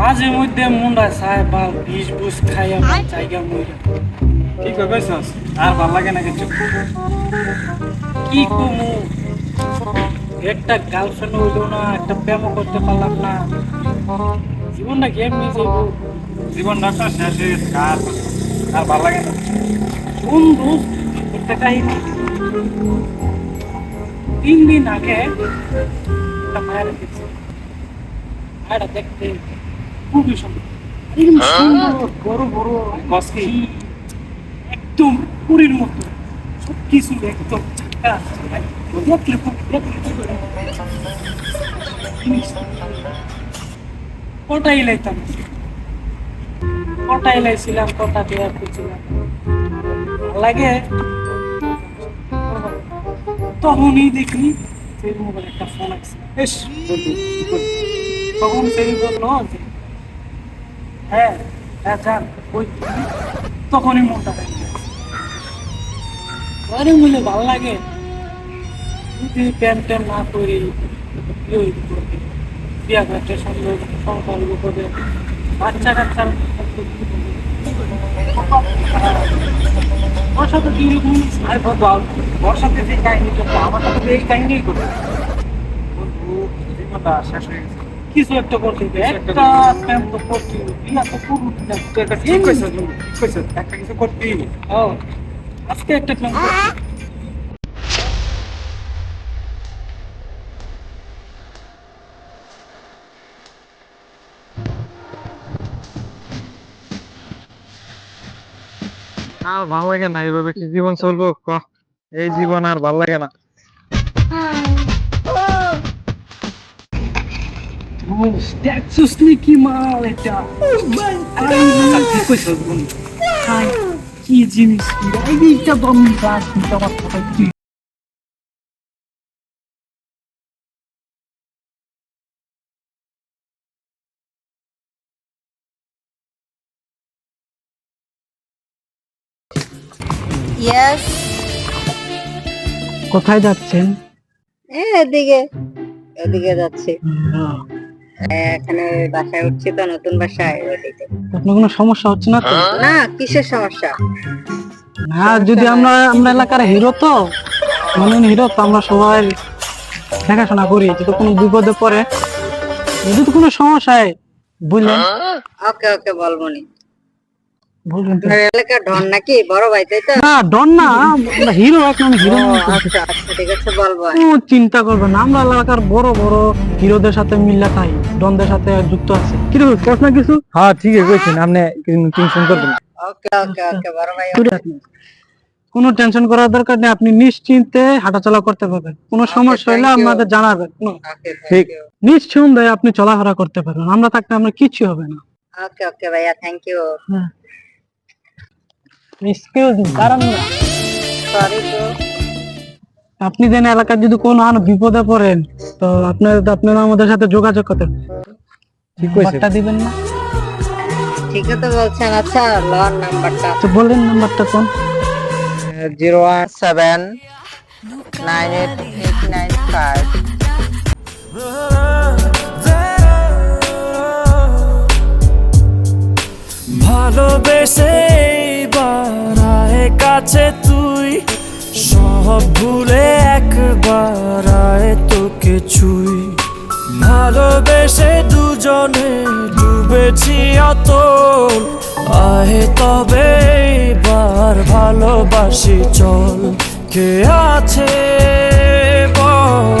মাঝে মধ্যে মুন্ডা চায় বা বিষ বুস খাই আমার জায়গা মরে কি কই কইছস? আর ভালো লাগে না কিছু। কি কমু? একটা গার্লফ্রেন্ড হইল না একটা প্রেম করতে পারলাম না। জীবনটা কেমনি যাইব? জীবন নষ্ট শেষ হয়ে গেছে আর আর ভালো লাগে না। বন্ধু একটা কাহিনী তিন দিন আগে একটা মায়ের দেখছি মায়েরা দেখতে খুবই সুন্দর। একদম বড় বড় কসকি? একদম পুরীর মতো। সব কিছু একদম দেখলে খুব দেখলে কি করে? জিনিস। কটা ইলাইতাম কটা ইলাইছিলাম কটা দেওয়া করছিলাম লাগে। তখনই দেখি সেই মোবাইল একটা ফোন আসছে। করি তখন বলল যে হ্যাঁ হ্যাঁ তখনই। ভালো লাগে। না বিয়ে করবে। বাচ্চা আরে যে কাহিনী করতো আমার সাথে এই কাহিনী জীবনটা শেষ হয়ে গেছে। কিছু একটা করতে হবে। একটা করতে হবে। বিয়া তো করব না। তুই একটা ঠিক বন্ধু ঠিক একটা কিছু করতেই হবে। ও আজকে একটা প্ল্যান আর ভালো লাগে না। এইভাবে কি জীবন চলবো? ক? এই জীবন আর ভালো লাগে না। দেখছিস নি কি মাল এটা জিনিস এইটা দম আমার কথা কি ইয়েস কোথায় যাচ্ছেন? এদিকে এদিকে যাচ্ছি। এখানে বাসায় উঠছি তো নতুন বাসায়। আপনার কোনো সমস্যা হচ্ছে না তো? না কিসের সমস্যা? না যদি আমরা আমরা এলাকার হিরো তো মানে হিরো তো আমরা সবাই দেখাশোনা করি যদি কোনো বিপদে পড়ে যদি কোনো সমস্যা হয় বুঝলেন ওকে ওকে বলব নি বলবেন তো। আপনার এলাকার ডন নাকি? বড় ভাই তাই তো? না ডন না আমরা হিরো এখন হিরো। আচ্ছা আচ্ছা ঠিক আছে বলব কোনো চিন্তা করবেন না আমরা এলাকার বড় বড় হিরোদের সাথে মিল্লা খাই ডনদের সাথে যুক্ত আছে। কিন্তু প্রশ্ন কিছু? হ্যাঁ ঠিক আছে কইছেন আপনি টেনশন করবেন। ওকে ওকে ওকে বড় ভাই কোনো টেনশন করার দরকার নেই আপনি নিশ্চিন্তে হাঁটাচলা করতে পারবেন। কোনো সমস্যা হলে আমাদের জানাবেন কোনো। ঠিক। নিঃসন্দেহে আপনি চলাফেরা করতে পারবেন আমরা থাকলে আমরা কিচ্ছু হবে না। ওকে ওকে ভাইয়া থ্যাংক ইউ এক্সকিউজ মি দাঁড়ান না। সরি তো আপনি যেন এলাকার যদি কোনো আর বিপদে পড়েন তো আপনার আপনারা আমাদের সাথে যোগাযোগ করতে ঠিক কইছেন নাম্বারটা দিবেন না? ঠিক আছে বলছেন আচ্ছা লন নাম্বারটা তো বললেন নাম্বারটা কোন? Zero one seven nine eight eight nine five. ভালোবেসে এইবার আয় কাছে তুই, সব ভুলে একবার আয় তোকে ছুই। ভালোবেসে দুজনে ডুবেছি অতল। আয় তবে এইবার ভালোবাসি, চল। কে আছে বল?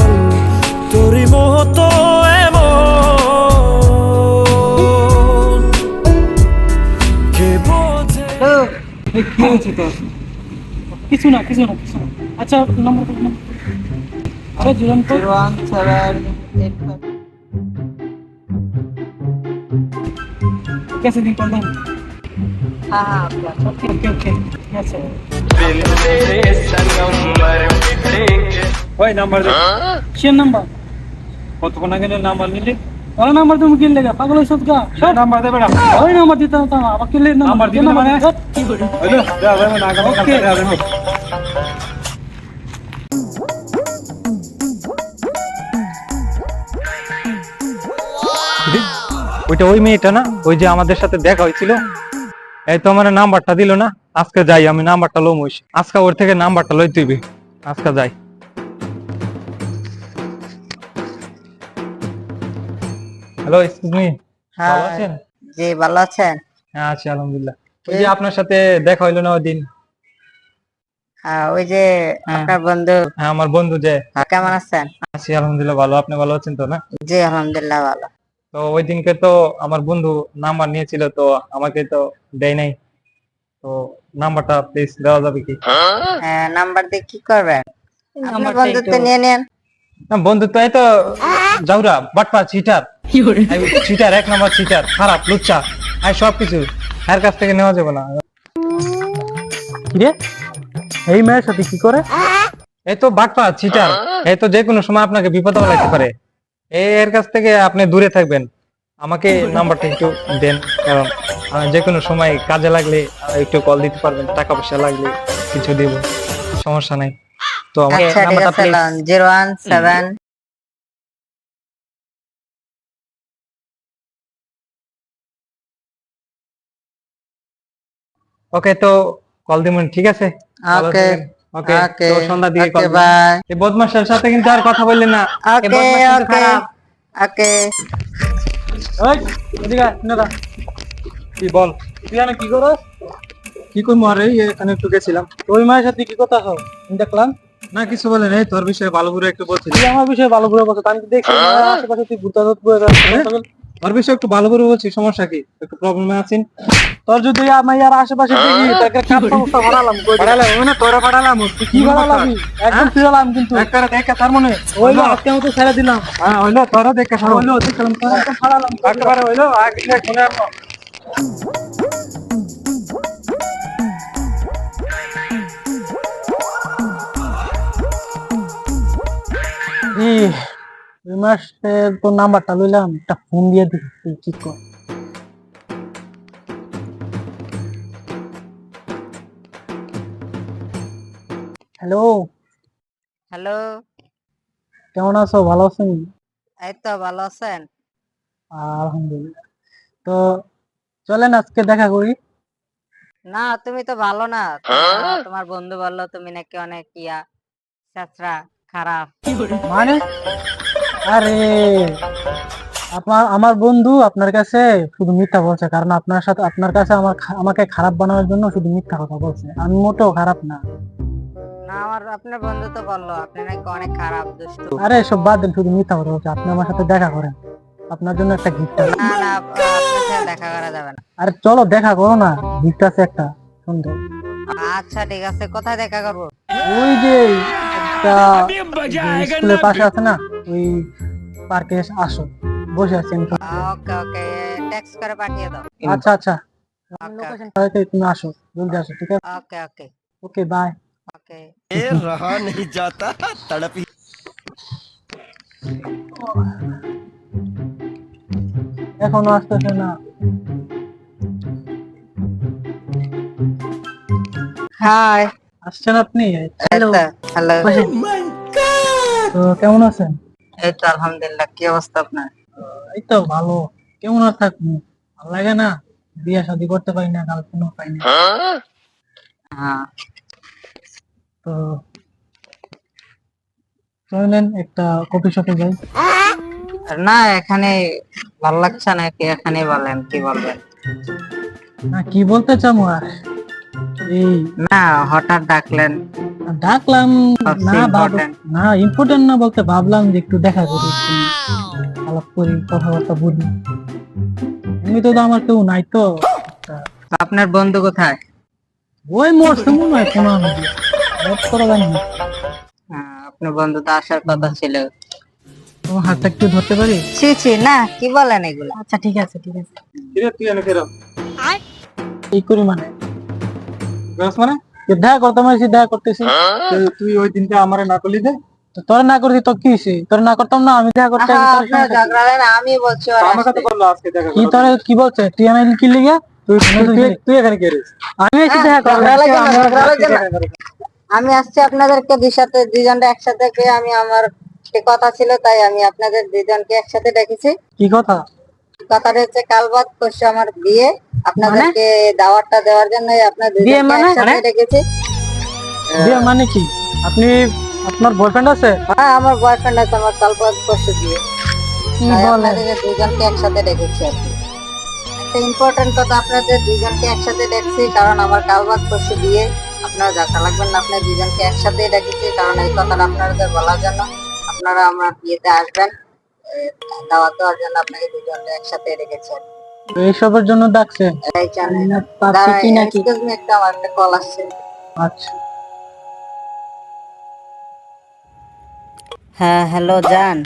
হয়েছে তোর কিছু না কিছু না কিছু না আচ্ছা নম্বর বল, নম্বর। আরে জুলন তো zero one seven eight five कैसे दिन पढ़ना হ্যাঁ হ্যাঁ আপনার ओके ओके ओके यस ওই নাম্বার দে शेयर नंबर কতক্ষণ আগে নাম্বার নিলি নাম্বার তুমি লেগে পাগল গা সব নাম্বার ওই নাম্বার দিতে না নাম্বার দিতে মানে? না মানে? কি ওইটা ওই মেয়েটা না? ওই যে আমাদের সাথে দেখা হয়েছিল। এই তো আমার নাম্বারটা দিল না। আজকে যাই আমি নাম্বারটা লোম আজকে ওর থেকে নাম্বারটা লই তুইবি আজকে যাই। হ্যালো এক্সকিউজ মি ভালো হ্যাঁ আছেন? জি ভালো আছেন। হ্যাঁ আছি আলহামদুলিল্লাহ। ওই যে আপনার সাথে দেখা হইল না ওই দিন। হ্যাঁ ওই যে আপনার বন্ধু। হ্যাঁ আমার বন্ধু যে। হ্যাঁ, কেমন আছেন? আছি আলহামদুলিল্লাহ ভালো। আপনি ভালো আছেন তো না? জি আলহামদুলিল্লাহ ভালো। তো ওই দিনকে তো আমার বন্ধু নাম্বার নিয়েছিল তো আমাকে তো দেয় নাই। তো নাম্বারটা প্লিজ দেওয়া যাবে কি? হ্যাঁ, নাম্বার দিয়ে কি করবেন? আপনার নাম্বারটা বন্ধুত্ব নিয়ে নেন। না বন্ধু তো এই তো যাওরা বাটপা চিটার চিটার এক চিটার খারাপ কাছ থেকে নেওয়া যাবে না। এই মেয়ের সাথে কি করে? এই তো চিটার এই তো যে কোনো সময় আপনাকে বিপদ লাগতে পারে। এর কাছ থেকে আপনি দূরে থাকবেন। আমাকে নাম্বারটা একটু দেন কারণ যে কোনো সময় কাজে লাগলে একটু কল দিতে পারবেন টাকা পয়সা লাগলে কিছু দিব। সমস্যা নাই। তো আমাকে ওকে তো কল দিবেন ঠিক আছে? ওকে ওকে তো সন্ধ্যার দিকে কল বাই এই বদমাসের সাথে কিন্তু আর কথা বললেন না। ওকে ওকে ওকে ওই এদিকে কি বল তুই এখানে কি করস? কি আর এখানে একটু গেছিলাম। ওই মায়ের সাথে কি কথা আমি দেখলাম। না কিছু বলে নেই। তোর বিষয়ে ভালো করে একটু বলছিলি তুই আমার বিষয়ে ভালো করে বলছো আমি দেখছি আশেপাশে তুই ভূতাত বয়ে বেড়াচ্ছিস। ওর বিষয়ে একটু ভালো করে বলছি সমস্যা কি? একটু প্রবলেমে আছেন? তোর যদি আমি আর আশেপাশে দেখি তাকে কাপ সমস্যা? বাড়ালাম কই মানে তোরা পাঠালাম তুই কি বাড়ালাম? একদম ফিরালাম কিন্তু। একটা দেখে তার মনে? ওইলো আজকে মতো ছেড়ে দিলাম। হ্যাঁ হইল তোরা দেখে ওইলো দেখলাম তোর একদম ফাড়ালাম। একেবারে হইল আগে শুনে আসো। মাসের তোর নাম্বারটা লইলাম একটা ফোন দিয়ে তুই ঠিক কর। হ্যালো হ্যালো কেমন আছো? ভালো আছেন? এই তো ভালো আছেন। আলহামদুলিল্লাহ। তো চলেন আজকে দেখা করি। না তুমি তো ভালো না। তোমার- বন্ধু বলল তুমি নাকি অনেক ইয়া চেঁচড়া খারাপ। মানে? আরে আপনার আমার বন্ধু আপনার কাছে শুধু মিথ্যা বলছে কারণ আপনার সাথে আপনার কাছে আমার আমাকে খারাপ বানানোর জন্য শুধু মিথ্যা কথা বলছে। আমি মোটেও খারাপ না। না আমার আপনার বন্ধু তো বলল আপনি নাকি অনেক খারাপ দুষ্ট। আরে সব বাদ দিন শুধু মিথ্যা কথা বলছে। আপনি আমার সাথে দেখা করেন। আপনার জন্য একটা গিফট আছে। না না আপনার সাথে দেখা করা যাবে না। আরে চলো দেখা করো না। গিফট আছে একটা সুন্দর। আচ্ছা ঠিক আছে কোথায় দেখা করব? ওই যে একটা যে স্কুলের পাশে আছে না? ওই পার্কে আসো বসে আছি আমি ওকে ওকে টেক্সট করে পাঠিয়ে দাও আচ্ছা আচ্ছা ওকে তাহলে তুমি আসো জলদি আসো ঠিক আছে ওকে ওকে ওকে বাই ওকে ये रहा नहीं जाता तड़प ही এখনো আসতেছে না হাই আসছেন আপনি হ্যালো হ্যালো তো কেমন আছেন এই তো আলহামদুলিল্লাহ কি অবস্থা আপনার? এই তো ভালো। কেমন আর থাকব? ভালো লাগে না? বিয়ে শাদী করতে পারি না গার্লফ্রেন্ডও পাই না। হ্যাঁ। তো চলেন একটা কফি শপে যাই। না এখানে ভালো লাগছে না কি এখানে বলেন কি বলবেন? না কি বলতে চামো আর? না হঠাৎ ডাকলেন। ডাকলাম না না ইম্পর্টেন্ট না বলতে ভাবলাম যে একটু দেখা করি আলাপ করি কথাবার্তা বলি। এমনি তো আমার কেউ নাই তো। আপনার বন্ধু কোথায়? ওই মরছে মনে হয় কোনো করা জানি আপনার বন্ধু তো আসার কথা ছিল। তোমার হাতটা একটু ধরতে পারি? ছি ছি না কি বলেন এগুলো? আচ্ছা ঠিক আছে ঠিক আছে। কিরে তুই এনে ফেরো এই করি মানে। মানে? দেখা দেখা করতেছি। তুই ওই দিনটা আমারে না করলি যে তোরা না করতি তো কি তোরা না করতাম না আমি দেখা করতে আমি হয় বলছি ওর আমাকে তো বলল আজকে দেখা কি করো। তোরে কি বলছে? তুই আমি কি লিগে? তুই তুই- তুই এখানে কে রে? আমি এসে দেখা আসছি আপনাদেরকে দুই সাথে দুইজনটা একসাথে পেয়ে আমি আমার কথা ছিল তাই আমি আপনাদের দুইজনকে একসাথে ডেকেছি কি কথা? কথাটা হচ্ছে কাল বাদ করছে আমার বিয়ে আপনাদেরকে দাওয়াতটা দেওয়ার জন্য আপনার বিয়ে মানে? রেখেছি। বিয়ে মানে কি? আপনি আপনার বয়ফ্রেন্ড আছে? হ্যাঁ আমার বয়ফ্রেন্ড আছে আমার কাল বাদ করছে বিয়ে। কি বলেন দুজনকে একসাথে রেখেছি আর কি। একটা ইম্পর্টেন্ট কথা আপনাদের দুজনকে একসাথে দেখছি কারণ আমার কাল বাদ করছে বিয়ে। আপনারা দেখা লাগবেন না আপনার দুজনকে একসাথে রেখেছি কারণ এই কথাটা আপনাদের বলার জন্য আপনারা আমার বিয়েতে আসবেন। দাওয়াত দেওয়ার জন্য আপনাকে দুজনকে একসাথে রেখেছি এইসবের জন্য ডাকছে? জানেন পাচ্ছি কি নাকি? একটা আমার একটা কল আসছে। আচ্ছা। হ্যাঁ হ্যালো জান।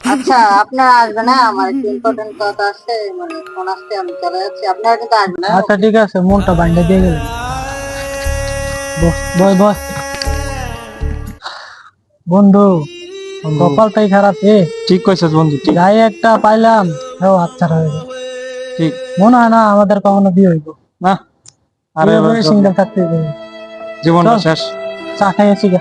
আচ্ছা আপনারা আসবেন না আমার একটা ইম্পর্টেন্ট কথা আছে মানে ফোন আসছে আমি চলে যাচ্ছি। আপনারা কিন্তু আসবেন না আচ্ছা ঠিক আছে মনটা বাইন্ডা দিয়ে গেলেন বস বস বস। বন্ধু কপালটাই খারাপ এ। ঠিক কইছস বন্ধু ঠিক। যাই একটা পাইলাম ও আচ্ছা হয়ে গেল। ঠিক। মনে হয় না আমাদের কখনো বিয়ে হইব। না? আরে সিঙ্গেল থাকতে জীবন শেষ। চা খাইয়েছি গা।